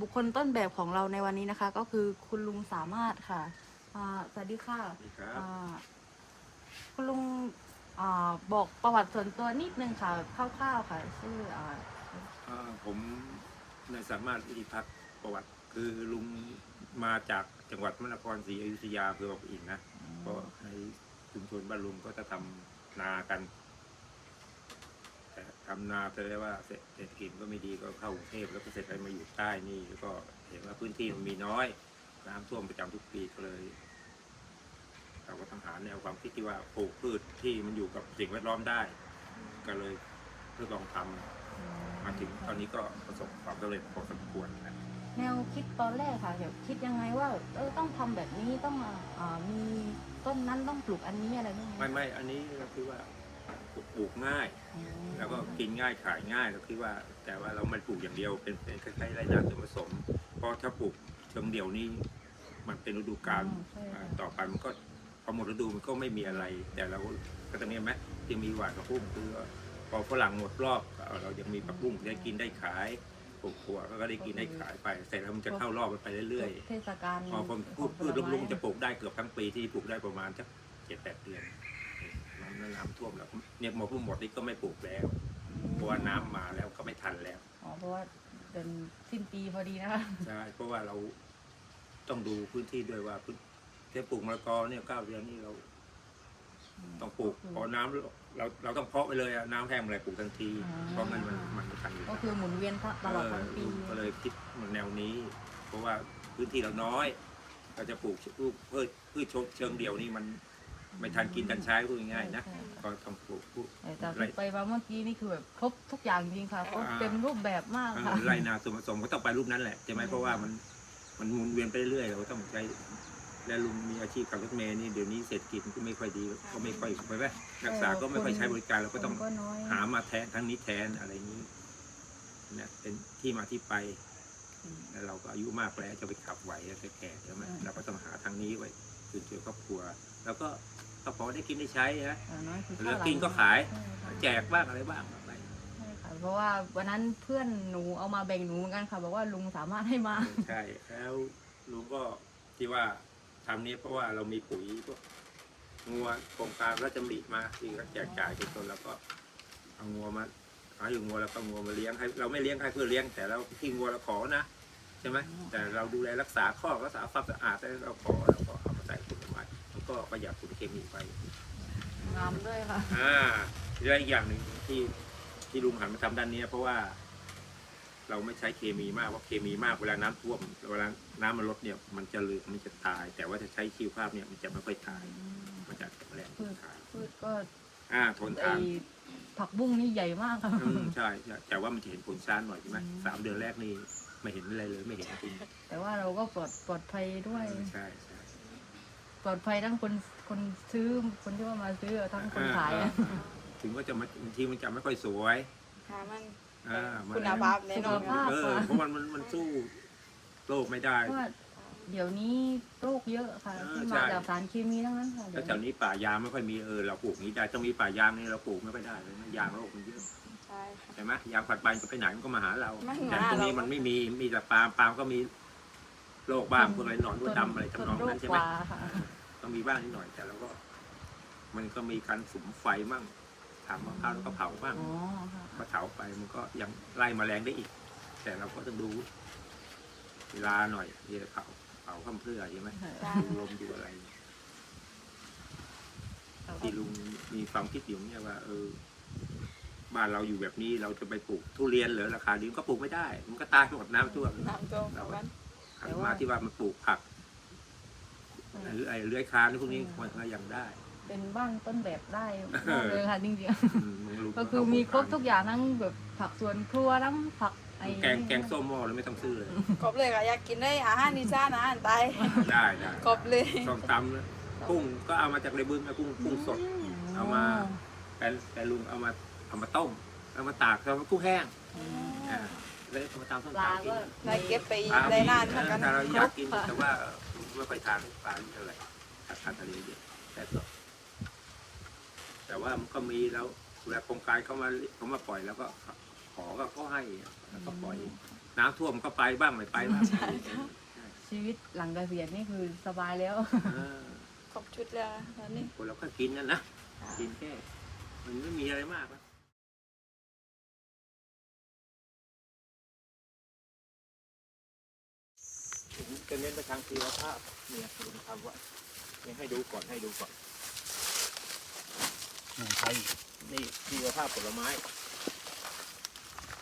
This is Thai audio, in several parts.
บุคคลต้นแบบของเราในวันนี้นะคะ ก็คือคุณลุงสามารถค่ะอ่าสวัสดีค่ะสวัสดีครับ อ่าคุณลุงอ่าบอกประวัติส่วนตัวนิดนึงค่ะคร่าวๆค่ะ ชื่ออ่าอ่าผมนายสามารถวิธิพัฒน์ประวัติ คือลุงมาจากจังหวัดพระนครศรีอยุธยาเพื่อบอกอินนะ ก็ในชุมชนบ้านลุงก็จะทำนากันแต่ ทำนาแต่ได้ว่าเศรษฐกิจก็ไม่ดีก็เข้ากรุงเทพแล้วก็เสร็จไปมาอยู่ใต้นี่แล้วก็เห็นว่าพื้นที่มันมีน้อย น้ำท่วมประจำทุกปีก็เลยเราก็ต้องหาแนวความคิดที่ว่าปลูกพืชที่มันอยู่กับสิ่งแวดล้อมได้ ก็เลยเพื่อลองทำมาถึงตอนนี้ก็ประสบความสำเร็จพอสมควรนะแนวคิดตอนแรกค่ะแบบคิดยังไงว่าเออต้องทำแบบนี้ต้องอ่ามีต้นนั้นต้องปลูกอันนี้อะไรบ้างไหมไม่ไม่อันนี้เราคิดว่า ปลูกง่ายอืมแล้วก็กินง่ายขายง่ายเราคิดว่า แต่ว่าเราไม่ปลูกอย่างเดียวเป็นเป็นคล้ายๆไรนาส่วนผสม เพราะถ้าปลูกเชิงเดียวนี่มันเป็นฤดูกาลอืมใช่อ่าค่ะต่อไปมันก็พอหมดฤดูมันก็ไม่มีอะไร แต่เราก็ต้องเนี้ยไหมยังมีหวานกับปุ้งคือว่าพอฝรั่งหมดรอบเรายังมีผักบุ้งได้กินได้ขายปลูกขัวก็ได้กินได้ขายไปเสร็จแล้วมันจะเข้ารอบมันไปเรื่อยๆเทศกาลพอผมพูดพืชลุงๆจะปลูกได้เกือบทั้งปีที่ปลูกได้ประมาณสักเจ็ดแปดเดือน น้ำน้ำท่วมแล้วเนี่ยหมดพุ่มหมดนี่ก็ไม่ปลูกแล้วเพราะว่าน้ำมาแล้วก็ไม่ทันแล้วอ๋อเพราะว่าเดือนสิ้นปีพอดีนะคะใช่เพราะว่าเราต้องดูพื้นที่ด้วยว่าพื้นที่ปลูกมะละกอเนี่ยเก้าเดือนนี่เรา ต้องปลูกพอน้ำเราเราต้องเพาะไปเลยอะน้ำแห้งเมื่อไหรปลูกทันที เพราะมันมันมันไม่ทันอยู่ก็คือหมุนเวียนตลอดทั้งปี เออก็เลยคิดแนวนี้ เพราะว่าพื้นที่เราน้อยเราจะปลูกพืชพืชพืชเชิงเดี่ยวนี่มัน ไม่ทันกินทันใช้พูดง่ายๆนะใช่ค่ะก็ต้องปลูกพืชแต่จากที่ไปมาเมื่อกี้นี่คือแบบครบทุกอย่างจริงค่ะครบอ่าเต็มรูปแบบมากเอค่ะอไรนาส่วนผสมก็ต้องไปรูปนั้นแหละใช่ไหมใช่เพราะว่ามันมันหมุนเวียนไปเรื่อยเราก็ต้องใช้และลุงมีอาชีพขับรถเมล์นี่เดี๋ยวนี้เศรษฐกิจมันก็ไม่ค่อยดีก็ไม่ค่อยไปไหมรักษาก็ไม่ค่อยใช้บริการเราก็ต้องคนก็น้อยหามาแทนทั้งนี้แทนอะไรนี้เนี่ยเป็นที่มาที่ไปแล้วเราก็อายุมากแล้วจะไปขับไหวแล้วแก่ๆใช่ไหมอืมเราก็ต้องหาทางนี้ไว้คืนช่วยครอบครัว แล้วก็ ก็พอได้กินได้ใช้นะอย่างน้อยคือเหลือข้าวหลามกินก็ขายใช่ค่ะแจกบ้างอะไรบ้างอะไรใช่ค่ะเพราะว่าวันนั้นเพื่อนหนูเอามาแบ่งหนูเหมือนกันค่ะบอกว่าลุงสามารถให้มาใช่แล้วลุงก็ที่ว่าทำนี้เพราะว่าเรามีปุ๋ยพวกงัวโครงการก็จะมีมาที่เขาแจกจ่ายทุกคนแล้วก็เอางัวมาเอาอยู่งัวแล้วก็งัวมาเลี้ยงให้เราไม่เลี้ยงให้เพื่อเลี้ยง แต่เราที่งัวเราขอนะใช่ไหมแต่เราดูแลรักษาข้อรักษาความสะอาดแต่เราขอเราก็เอามาใส่ปุ๋ยไว้มัน ก็ประหยัดปุ๋ยเคมีไปงามด้วยค่ะอ่าและอีกอย่างหนึ่งที่ที่ลุงหันมาทำด้านเนี้ยเพราะว่า เราไม่ใช้เคมีมากเพราะเคมีมากเวลาน้ำท่วมเวลาน้ำมันลดเนี่ยมันจะเหลืองมันจะตาย แต่ว่าถ้าใช้ชีวภาพเนี่ยมันจะไม่ค่อยตายมันจะแข็งแรงพืชตายพืชก็อ่าทนไอทานผักบุ้งนี่ใหญ่มากค่ะอืมใช่ใช่แต่ว่ามันจะเห็นผลช้าหน่อยใช่ไหมอืมสามเดือนแรกนี่ไม่เห็นอะไรเลยไม่เห็นจริงแต่ว่าเราก็ปลอดปลอดภัยด้วยใช่ใช่ ปลอดภัยทั้งคนคนซื้อคนที่ว่ามาซื้อทั้งคนขายอ่อะอ่ถึงว่าจะมาบางทีมันจะไม่ค่อยสวยหามัน อ่ามันคุณภาพแน่นอนสุขภาพเออเพราะมันมันมันสู้โลกไม่ได้ เพราะว่าเดี๋ยวนี้โรคเยอะค่ะ เออที่ใช่มาจากสารเคมีทั้งนั้นค่ะแล้วแถวนี้ป่ายางไม่ค่อยมีเออเราปลูกนี้ได้ต้องมีป่ายางนี่เราปลูกไม่ค่อยได้เลยนะยางโลกมันเยอะใช่ค่ะ ใช่ไหมยางผัดใบก็ไปไหนมันก็มาหาเรามาหาแต่ตรงนี้เรามั มันไม่มีมีแต่ปาล์มปาล์มก็มีโรคบ้างพวกอะไรหนอนพวกดำอะไรต้ทำนองโรนั้คนใช่กไหมว่าค่ะ ต้องมีบ้างนิดหน่อย แต่เราก็ มันก็มีการสุมไฟมั่งถามมะพร้าวแล้วก็เผาบ้างอ๋อค่ะพอเผาไปมันก็ยังไล่แมลงได้อีก แต่เราก็ต้องดูเวลาหน่อยที่จะเผาเผาข้ามเพื่อใช่ไหมใช่ดูลมดูอะไร ที่ลุงมีความคิดอยู่เนี่ยว่า เออ บ้านเราอยู่แบบนี้เราจะไปปลูกทุเรียนเหรือราคาดีมันก็ปลูกไม่ได้ มันก็ตายหมดน้ำท่วมน้ำท่วมกับมันหันมาที่ว่ามันปลูกผัก หรือไอ้เลื้อยคลานพวกนี้มันก็ยังได้ เป็นบ้านต้นแบบได้เออเลยค่ะจริงอืมมึงรู้ๆก็คือมีครบทุกอย่างทั้งแบบผักสวนครัวทั้งผักไอ้แกงแกงส้มหม้อเลยไม่ต้องซื้อเลยกบเลยค่ะอยากกินได้อาหารนิซ่านอาหารไตายได้ได้กบเลยส้มตำเลยกุ้งก็เอามาจากในบึงนะกุ้งกุ้งสด เอามาแต่แต่ลุงเอามาเอามาต้มเอามาตากเอามากุ้งแห้งอ่าแล้วเอามาตำส้มปลาตำกิก็นได้เก็บไปปลาได้นานมีเหมือนกันแต่เราอยากกินครบค่ะแต่ว่า ไม่ค่อยทานปลาเท่าไหร่ทานทะเลเยอะแต่ก็แต่ว่ามันก็มีแล้วเวลาโครงการเขามาเขามาปล่อยแล้วก็ขอก็เขาให้แล้วก็ปล่อย น้ำท่วมก็ไปบ้างไม่ไปบ้างชีวิตหลังเกษียณนี่คือสบายแล้วเออครบชุดแล้วตอนนี้คนเราก็กินนั่นนะกินแค่มันไม่มีอะไรมากนะ จะเน้นไปทางชีวภาพเนี่ยคุณทำว่าเนี่ยให้ดูก่อนให้ดูก่อนนี่ใช้นี่ชีวภาพผลไม้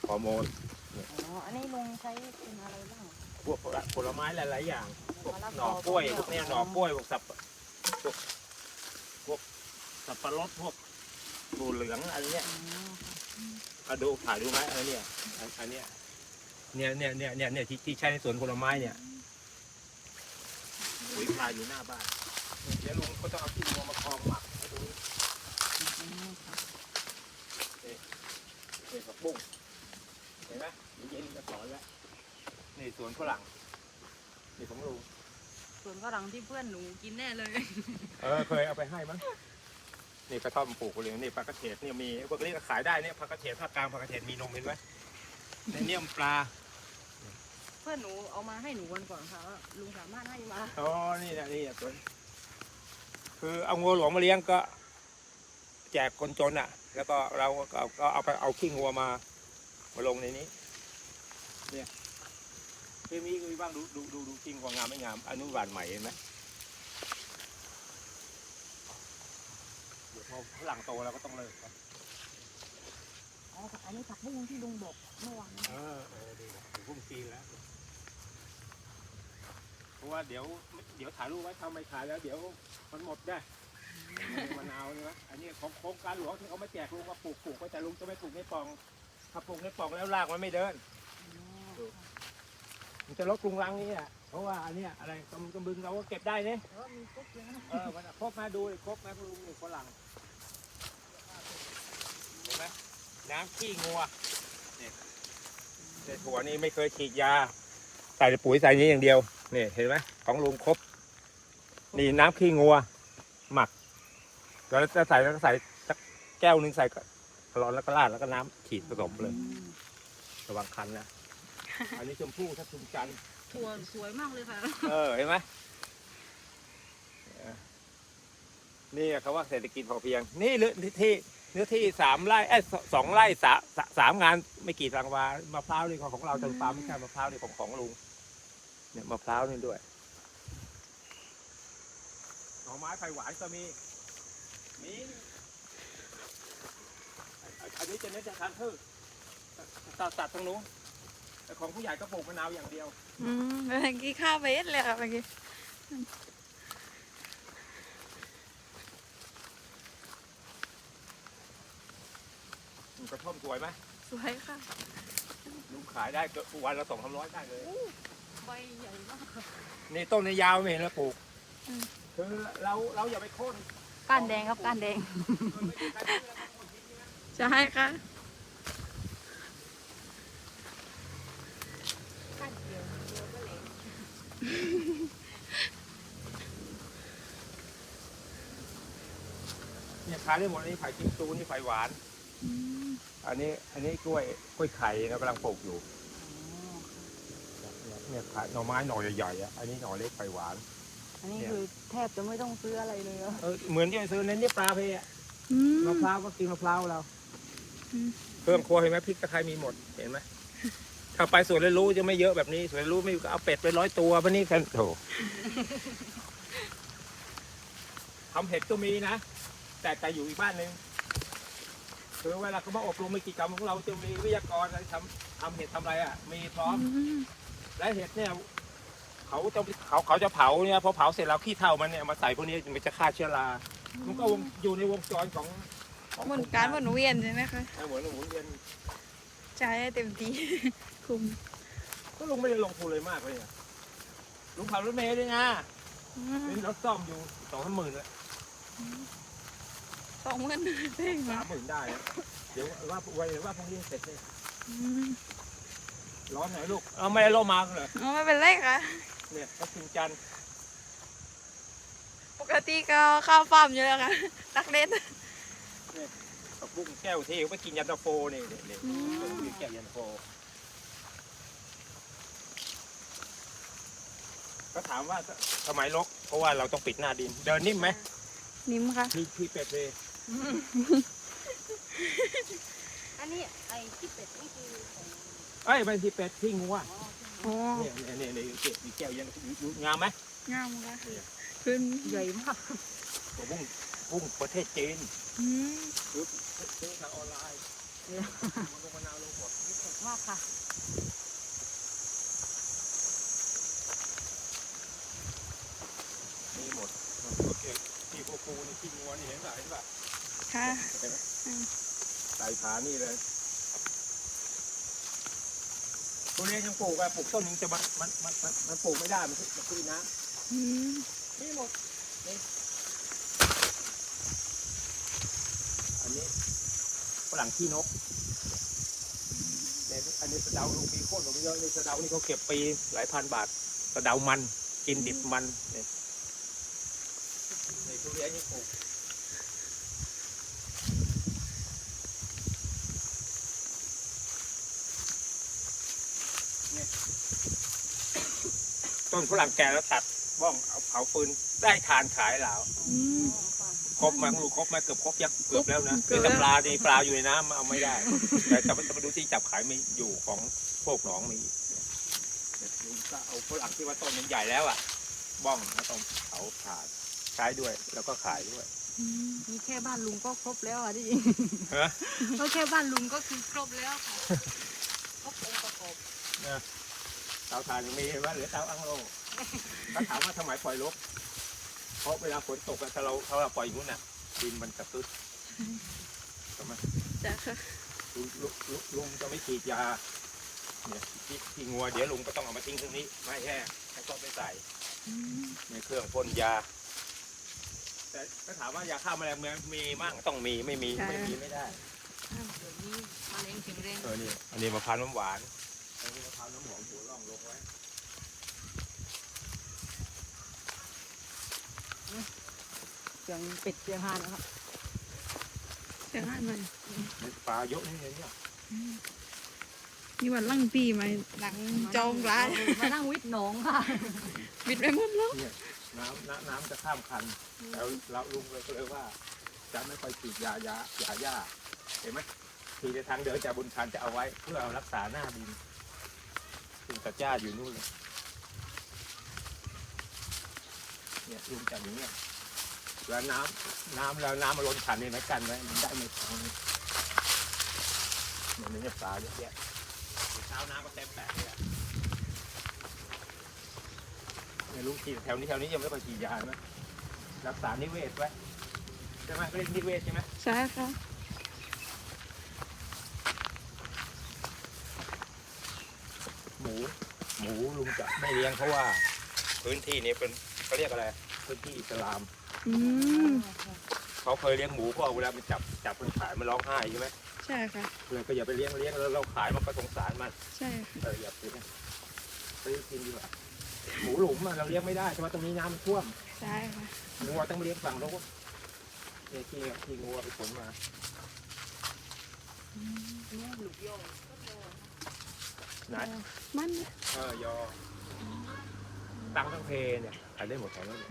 ฮอร์โมนอ๋อ อันนี้ลุงใช้เป็นอะไรบ้างพวกผลไม้หลายๆอย่างพวกมะละกอหน่อกล้วยพวกเนี้ยหน่อกล้วยพวกสับพวกพวกสับปะรดพวกถั่วเหลืองอะไรเนี้ยอ๋อเอาดูถ่ายดูไหมอะไรเนี่ยอันอันเนี้ยเนี่ยเนี่ยเนี่ยเนี่ยเนี่ยที่ที่ใช้ในสวนผลไม้เนี่ย ปุ๋ยพายอยู่หน้าบ้าน เดี๋ยวลุงก็ต้องเอาที่งัวมาคลองหมักให้ดูนี่ผักบุ้งเห็นไหมเดี๋ยวเย็นจะสอนแล้วนี่สวนฝรั่งนี่ของลุงส่วนฝรั่งที่เพื่อนหนูกินแน่เลย เออเคยเอาไปให้มั้งนี่กระท่อมปลูกเลยนี่ปลากระเฉดเนี่ยมีพวกนี้ก็ขายได้เนี่ยปลากระเฉดภาคกลางปลากระเฉดมีนมเห็นไหมในเนี่ยมันปลา เพื่อนหนูเอามาให้หนูวันก่อนค่ะว่าลุงสามารถให้มาอ๋อ นี่นะนี่นะตัวคือเอางัวหลวงมาเลี้ยงก็ แจกคนจนอะ แล้วก็เราก็เอาก็เอาไปเอาขี้งัวมา มาลงในนี้ เนี่ยคือมีมีบ้างดูดูดูดูขี้งัวงามไม่งาม อนุบาลใหม่เห็นไหมเดี๋ยวพอฝรั่งโตเราก็ต้องเลิกครับอ๋ออันนี้ผักบุ้งที่ลุงบอกเมื่อวาน เออเออดีนะเดี๋ยวพุ่งจีนแล้ว ราะว่าเดี๋ยวเดี๋ยวถ่ายรูปไว้ทำไม่ขายแล้วเดี๋ยวมันหมดได้มะนาวนี่วะอันนี้ของโครงการหลวงที่เขามาแจกลุงมาปลูกปลูกไว้แต่ลุงจะไม่ปลูกในปล่อง ถ้าปลูกในปล่องแล้วรากมันไม่เดินมันจะลดกรุงรังนี่อะเพราะว่าอันนี้อะไรกำกำบึงเราก็เก็บได้เนี่ยแต่ว่ามีกุ๊กเออมันครบมาดูดิครบไหมคุณลุงนี่ฝรั่งเห็นไหมน้ำขี้งัวนี่แต่ถั่วนี่ไม่เคยฉีดยา ใส่ปุ๋ยใส่นี้อย่างเดียว นี่เห็นไหมของลุงครบ นี่น้ำขี้งัว หมักแล้วจะใส่แล้วก็ใส่สักแก้วหนึงใส่ก็ร้อนแล้วก็ราดแล้วก็น้ำฉีดผสมเลย ระวังคันนะ อันนี้ชมพู่ถ้าชุมจันทร์ถั่วสวยมากเลยค่ะ เออเห็นไหมนี่เขาว่าเศรษฐกิจพอเพียง นี่เนื้อที่เนื้อที่สามไร่เอ้ยสสองไร่สามสาสามงานไม่กี่ตังวามะพร้าวนี่ของของเราแต่ฟาร์มไม่ใช่มะพร้าวนี่ของของลุง เนี่ยมะพร้าวนี่ด้วยหน่อไม้ไผ่หวานก็มีมีอันอันนี้จะเน้นจะทานพืชตัดตัดตรงนู้นแต่ของผู้ใหญ่ก็ปลูกมะนาวอย่างเดียว อืมเมื่อกี้ข้าวไปเอ็ดเลยค่ะเมื่อกี้กระท่อมสวยไหมสวยค่ะลุงขายได้เกือบวันละสองสามร้อยได้เลย ใบใหญ่มากค่ะนี่ต้นนี้ยาวไม่เห็นแล้วปลูกอืม คือเราเราอย่าไปโค่นก้านแดงครับก้านแดง ใช่ค่ะก้านเดียวเดียวก็เหลวเนี่ยขายได้หมดอันนี้ไผ่กิมซูนี่ไผ่หวานอืมอันนี้อันนี้กล้วยกล้วยไข่เรากำลังปลูกอยู่ เนี่ยขายหน่อไม้หน่อใหญ่ๆอะอันนี้หน่อเล็กไผ่หวาน อันนี้คือแทบจะไม่ต้องซื้ออะไรเลยอะเออเหมือนที่ไปซื้อเน้นนี่ปลาเพอะอืมมะพร้าวก็กินมะพร้าวเราอืมเครื่องครัวเห็นไหมพริกตะไคร้มีหมดเห็นไหมถ้าไปสวนเรียนรู้จะไม่เยอะแบบนี้สวนเรียนรู้ไม่ก็เอาเป็ดไปร้อยตัวปะนี่กันโถทำเห็ดก็มีนะ แต่แต่อยู่อีกบ้านหนึ่งคือเวลาเขามาอบรมมีกิจกรรมของเราจะมีวิทยากรอะไรทำทำเห็ดทำอะไรอะมีพร้อม อืม และเห็ดเนี่ยเขาจะเขาเขาจะเผาเนี่ยพอเผาเสร็จแล้วขี้เถ้ามันเนี่ยมาใส่พวกนี้มันจะฆ่าเชื้อรา มันก็วงอยู่ในวงจรของของหมุนการหมุนเวียนใช่ไหมคะเหมือนหมุนเวียนใช้ให้เต็มที่คุม ก็ลุงไม่ได้ลงทุนเลยมากเลยอะลุงขับรถเมล์ด้วยนะอืมเป็นรถซ่อมอยู่สองสามหมื่นแล้วสองหมื่นเองสานะมหมื่นได้อะเดี๋ยวว่าวันว่าพรุ่งนี้เสร็จเลยอืม ร้อนหน่อยลูก เอาไม่ได้โลมาเลยอ๋อไม่เป็นไรค่ะ เนี่ยก็กินจันทร์ปกติก็เข้าฟาร์มอยู่แล้วค่ะนักเล่นผักบุ้งแก้วที่เขาไปกินยันตาโฟนี่นี่นี่อืมแก้วยันตาโฟก็ถามว่าทำไมลกเพราะว่าเราต้องปิดหน้าดิน เดินนิ่มไหมนิ่มค่ะพี่พี่เป็ดเลยอันนี้ไอ้ที่เป็ดนี่คือของ เอ้ยไม่ที่เป็ดที่งัวอ๋อเนี่ยเนี่ยเนี่ยเนี่ยเก็บมีแก้วยันงามไหมงามค่ะขึ้นใหญ่มากผักบุ้งบุ้งประเทศจีนอืมซื้อซื้อทางออนไลน์มันลงมะนาวลงหมดเผ็ดมากค่ะมีหมดโอเคที่พวกปูนี่ที่งัวนี่เห็นป่ะเห็นป่ะค่ะเห็นไหมอืมใส่ขานี่เลย ทุเรียนยังปลูกอะปลูกต้นหนึงจะมันมันมันมันมันปลูกไม่ได้มันมันขึ้นน้อืมำนี่หมดนี่อันนี้ฝรั่งขี้นกเนี่ยอันนี้สะเดาลูกมีโค่นของเยอะเลยสะเดานี่เขาเก็บปีหลายพันบาทสะเดามันกินดิบมันเนี่ยในทุเรียนยังปลูก ต้นฝรั่งแก่แล้วตัดว่องเอาเผาฟืนได้ทานขายแล้วอืม ครบไหมลูกครบไหมเกือบครบยังเกือบแล้วนะเกืมีอบแต่แล้วปลาดีปลาอยู่ในน้ำเอาไม่ได้ แต่จะจะมาดูที่จับขายมีอยู่ของพวกหนองมีเนี่ยลุงก็เอาฝรั่งที่ว่าต้นมันใหญ่แล้วอะ บ้องแล้วต้องเผาถ่านใช้ด้วยแล้วก็ขายด้วยอืมมีแค่บ้านลุงก็ครบแล้วอะที่ฮะ ก็แค่บ้านลุงก็คือครบแล้วค่ะ ครบองค์ประกอบเตาถ่านยังมีเห็นว่าเหลือเตาอังโลก็ถามว่าทำไมปล่อยลกเพราะเวลาฝนตกอะถ้าเราถ้าเราปล่อยอย่างนู้นน่ะดินมันกระตุ้นใช่ไหมจ้ะค่ะลุงลุงลุงลุงจะไม่ฉีดยาเนี่ยที่ที่งัวเดี๋ยวลุงก็ต้องเอามาทิ้งเครื่องนี้ไม่แห้งแล้วก็ไปใส่อืมในเครื่องพ่นยา แต่ก็ถามว่ายาฆ่าแมลงเมืองมีมั่งต้องมีไม่มีไม่มีไม่ได้ เดี๋ยวนี้มาเองถึงเร่งเออนี่อันนี้มะพร้าวน้ำหวาน อังลงไว้เสียงเป็ดเสียงห่านนะครับเสียงหันมันปลาเยอะนี่เลยเนี่ยนี่วันลั่งปีไหมหลังจองร้านมานั่งวิทย์หนองค่ะบิดไปหมดแล้วน,น้ำน้ำน้ำจะข้ามคัน แล้วเราลุงเลยก็เลยว่า จะไม่ค่อยฉีดยายายาหญ้าเห็นไหมฉีดในทางเดินจากบนคันจะเอาไว้เพื่อรักษาหน้าดิน ถึงตัดหญ้าอยู่นู่นเลยเนี่ยลุงจับอย่างเนี้ยแล้วน้ำน้ำแล้วน้ำมาล้นคันนี่ไหมกันไว้มันได้ไม่พังเนี่ยเนี่ยปลาเยอะแยะเช้าน้ำก็เต็มแปะเลยอะเนี่ยลุงฉีดแถวนี้แถวนี้ยังไม่ค่อยฉีดยานะรักษานิเวศไว้ใช่ไหมเขาเรียกนิเวศใช่ไหมใช่ค่ะ หมู หมูลุงจะไม่เลี้ยงเพราะว่า พื้นที่นี้เป็นเขาเรียกอะไร พื้นที่อิสลาม อืมเขาเคยเลี้ยงหมูเพราะเวลามันจับจับมันขายมันร้องไห้ใช่ไหมใช่ค่ะ เลยก็อย่าไปเลี้ยงเลี้ยงแล้วเราขายมันก็สงสารมันใช่ค่ะเอออย่าไปนะไปกินดีกว่าหมูหลุมอะเราเลี้ยงไม่ได้เพราะว่าตรงนี้น้ำมันท่วมใช่ค่ะงัวต้องเลี้ยงฝั่งโน้นเนี่ยที่ที่งัวไปขนมาหลุกโยง ไหนมันเออยอตังทั้งเพเนี่ยขายได้หมดแถวนั้นเลย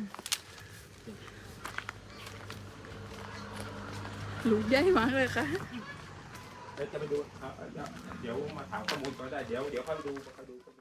ลูกใหญ่มากเลยค่ะเดี๋ยวจะไปดูเอาเอาเดี๋ยวมาถามข้อมูลก็ได้ เดี๋ยวเดี๋ยวเข้าไปดูเข้าไปดูเข้าไปดู